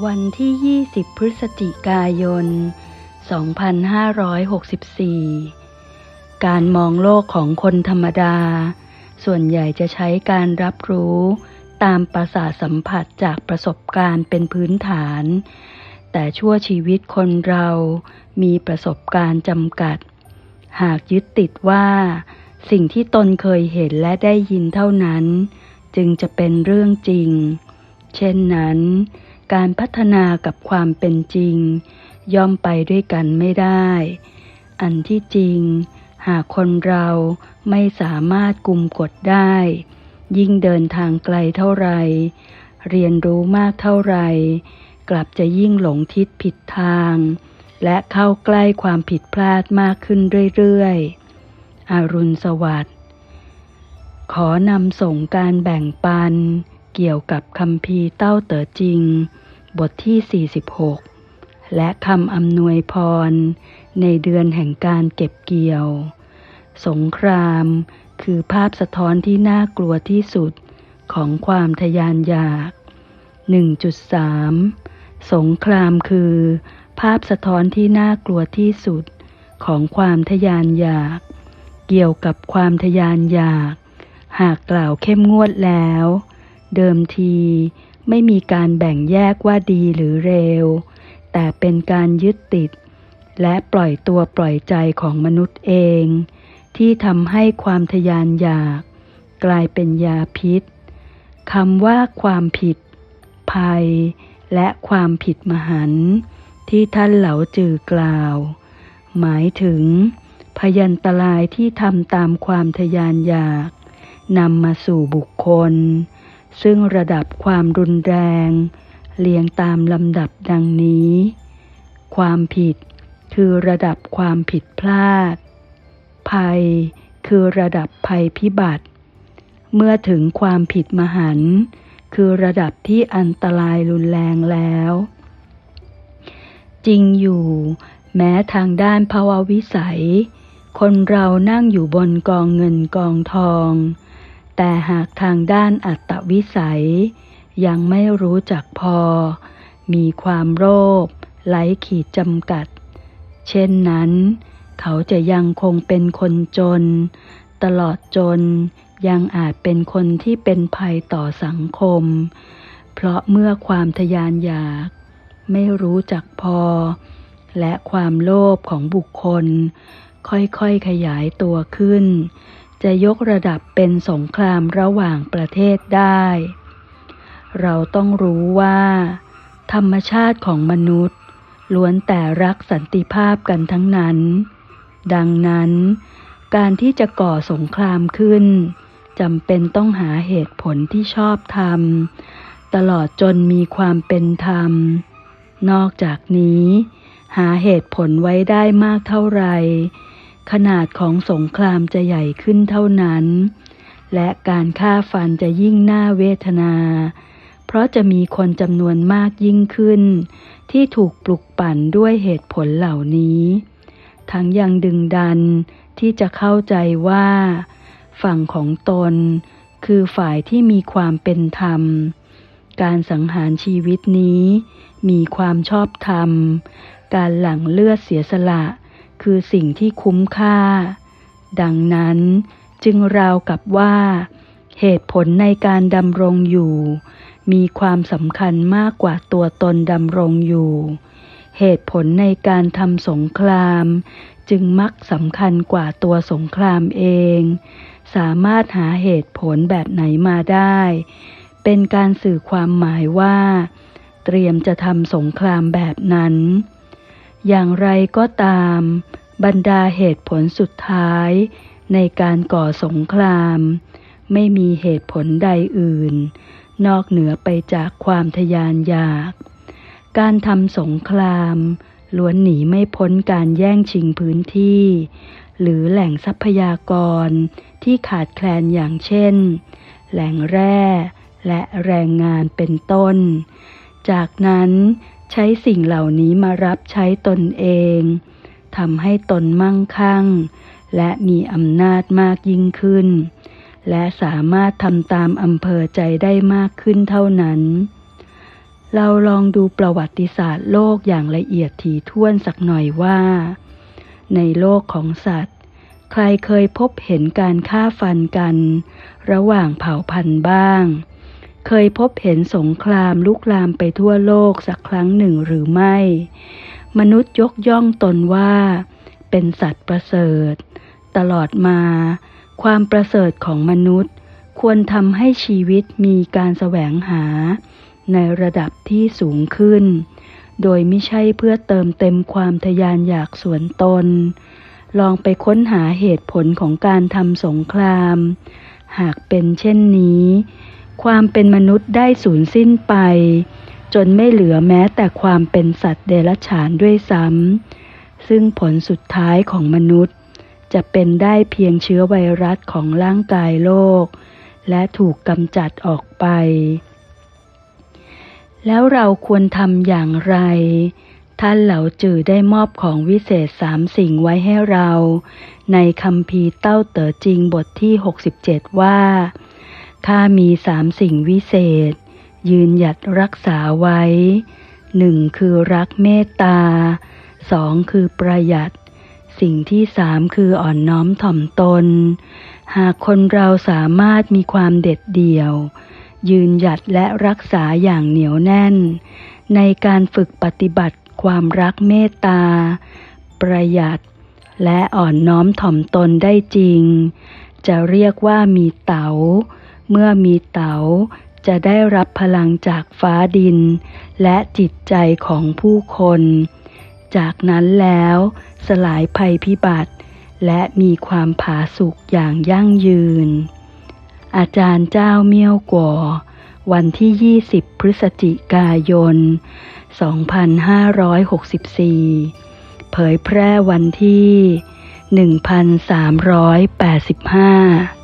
วันที่ 20 พฤศจิกายน 2564 การมองโลกของคนธรรมดา ส่วนใหญ่จะใช้การรับรู้ตามประสาสัมผัสจากประสบการณ์เป็นพื้นฐาน แต่ชั่วชีวิตคนเรามีประสบการณ์จำกัด หากยึดติดว่า สิ่งที่ตนเคยเห็นและได้ยินเท่านั้น จึงจะเป็นเรื่องจริง เช่นนั้น การพัฒนากับความเป็นจริง ย่อมไปด้วยกันไม่ได้ อันที่จริง หากคนเราไม่สามารถกุมกดได้ ยิ่งเดินทางไกลเท่าไร เรียนรู้มากเท่าไร กลับจะยิ่งหลงทิศผิดทาง และเข้าใกล้ความผิดพลาดมากขึ้นเรื่อยๆ อรุณสวัสดิ์ ขอนำส่งการแบ่งปันเกี่ยวกับคำพีเต้าเต๋อจริง บทที่ 46 และคำอำนวยพร ในเดือนแห่งการเก็บเกี่ยว สงครามคือภาพสะท้อนที่น่ากลัวที่สุดของความทยานอยาก 1.3 สงครามคือ ภาพสะท้อนที่น่ากลัวที่สุดของความทยานอยาก เกี่ยวกับความทยานอยาก หากกล่าวเข้มงวดแล้ว เดิมที ไม่มีการแบ่งแยกว่าดีหรือเร็วแต่เป็นการยึดติด และปล่อยตัวปล่อยใจของมนุษย์เอง ที่ทำให้ความทยานอยาก กลายเป็นยาพิษคำว่าความผิด ภัย และความผิดมหันต์ที่ท่านเหลาจือกล่าว หมายถึง พยันตรายที่ทำตามความทยานอยากนำมาสู่บุคคล ซึ่งระดับความรุนแรง เรียงตามลำดับดังนี้ ความผิดคือระดับความผิดพลาด ภัยคือระดับภัยพิบัติ เมื่อถึงความผิดมหันคือระดับที่อันตรายรุนแรงแล้ว จริงอยู่ แม้ทางด้านภาวะวิสัย คนเรานั่งอยู่บนกองเงินกองทอง แต่หากทางด้านอัตวิสัย ยังไม่รู้จักพอ มีความโลภไร้ขีดจำกัด เช่นนั้น เขาจะยังคงเป็นคนจน ตลอดจนยังอาจเป็นคนที่เป็นภัยต่อสังคม เพราะเมื่อความทยานอยาก ไม่รู้จักพอ และความโลภของบุคคล ค่อยๆขยายตัวขึ้น จะยกระดับเป็นสงครามระหว่างประเทศได้ เราต้องรู้ว่า ธรรมชาติของมนุษย์ ล้วนแต่รักสันติภาพกันทั้งนั้น ดังนั้น การที่จะก่อสงครามขึ้นจำเป็นต้องหาเหตุผลที่ชอบธรรม ตลอดจนมีความเป็นธรรม นอกจากนี้ หาเหตุผลไว้ได้มากเท่าไหร่ ขนาดของสงครามจะใหญ่ขึ้นเท่านั้น และการฆ่าฟันจะยิ่งน่าเวทนา เพราะจะมีคนจำนวนมากยิ่งขึ้น ที่ถูกปลุกปั่นด้วยเหตุผลเหล่านี้ ทั้งยังดึงดันที่จะเข้าใจว่า ฝั่งของตน คือฝ่ายที่มีความเป็นธรรม การสังหารชีวิตนี้ มีความชอบธรรม การหลั่งเลือดเสียสละ คือสิ่งที่คุ้มค่า ดังนั้นจึงราวกับว่า เหตุผลในการดำรงอยู่ มีความสำคัญมากกว่าตัวตนดำรงอยู่ เหตุผลในการทำสงคราม จึงมักสำคัญกว่าตัวสงครามเอง สามารถหาเหตุผลแบบไหนมาได้ เป็นการสื่อความหมายว่า เตรียมจะทำสงครามแบบนั้น อย่างไรก็ตาม บรรดาเหตุผลสุดท้าย ในการก่อสงคราม ไม่มีเหตุผลใดอื่น นอกเหนือไปจากความทยานอยาก การทำสงครามล้วนหนีไม่พ้นการแย่งชิงพื้นที่ หรือแหล่งทรัพยากรที่ขาดแคลนอย่างเช่น แหล่งแร่และแรงงานเป็นต้น จากนั้น ใช้สิ่งเหล่านี้มารับใช้ตนเองทำให้ตนมั่งคั่ง และมีอำนาจมากยิ่งขึ้น และสามารถทำตามอำเภอใจได้มากขึ้นเท่านั้น เราลองดูประวัติศาสตร์โลกอย่างละเอียดถี่ถ้วนสักหน่อยว่า ในโลกของสัตว์ ใครเคยพบเห็นการฆ่าฟันกัน ระหว่างเผ่าพันธุ์บ้าง เคยพบเห็นสงครามลุกลามไปทั่วโลกสักครั้งหนึ่งหรือไม่ มนุษย์ยกย่องตนว่า เป็นสัตว์ประเสริฐ ตลอดมา ความประเสริฐของมนุษย์ ควรทำให้ชีวิตมีการแสวงหา ในระดับที่สูงขึ้น โดยไม่ใช่เพื่อเติมเต็มความทะยานอยากส่วนตน ลองไปค้นหาเหตุผลของการทำสงคราม หากเป็นเช่นนี้ ความเป็นมนุษย์ได้สูญสิ้นไป จนไม่เหลือแม้แต่ความเป็นสัตว์เดรัจฉานด้วยซ้ำซึ่งผลสุดท้ายของมนุษย์ จะเป็นได้เพียงเชื้อไวรัสของร่างกายโลก และถูกกำจัดออกไป แล้วเราควรทำอย่างไร ท่านเหล่าจือได้มอบของวิเศษสามสิ่งไว้ให้เรา ในคำพีเต้าเต๋อจริงบทที่ 67 ว่า ข้ามีสามสิ่งวิเศษ ยืนหยัดรักษาไว้หนึ่งคือรักเมตตาสองคือประหยัด สิ่งที่สามคืออ่อนน้อมถ่อมตน หากคนเราสามารถมีความเด็ดเดี่ยว ยืนหยัดและรักษาอย่างเหนียวแน่น ในการฝึกปฏิบัติความรักเมตตา ประหยัด และอ่อนน้อมถ่อมตนได้จริง จะเรียกว่ามีเตา๋า เมื่อมีเต๋าจะได้รับพลังจากฟ้าดิน และจิตใจของผู้คน จากนั้นแล้วสลายภัยพิบัติ และมีความผาสุกอย่างยั่งยืน อาจารย์เจ้าเมี่ยวกัววันที่ 20 พฤศจิกายน 2564 เผยแพร่วันที่ 1385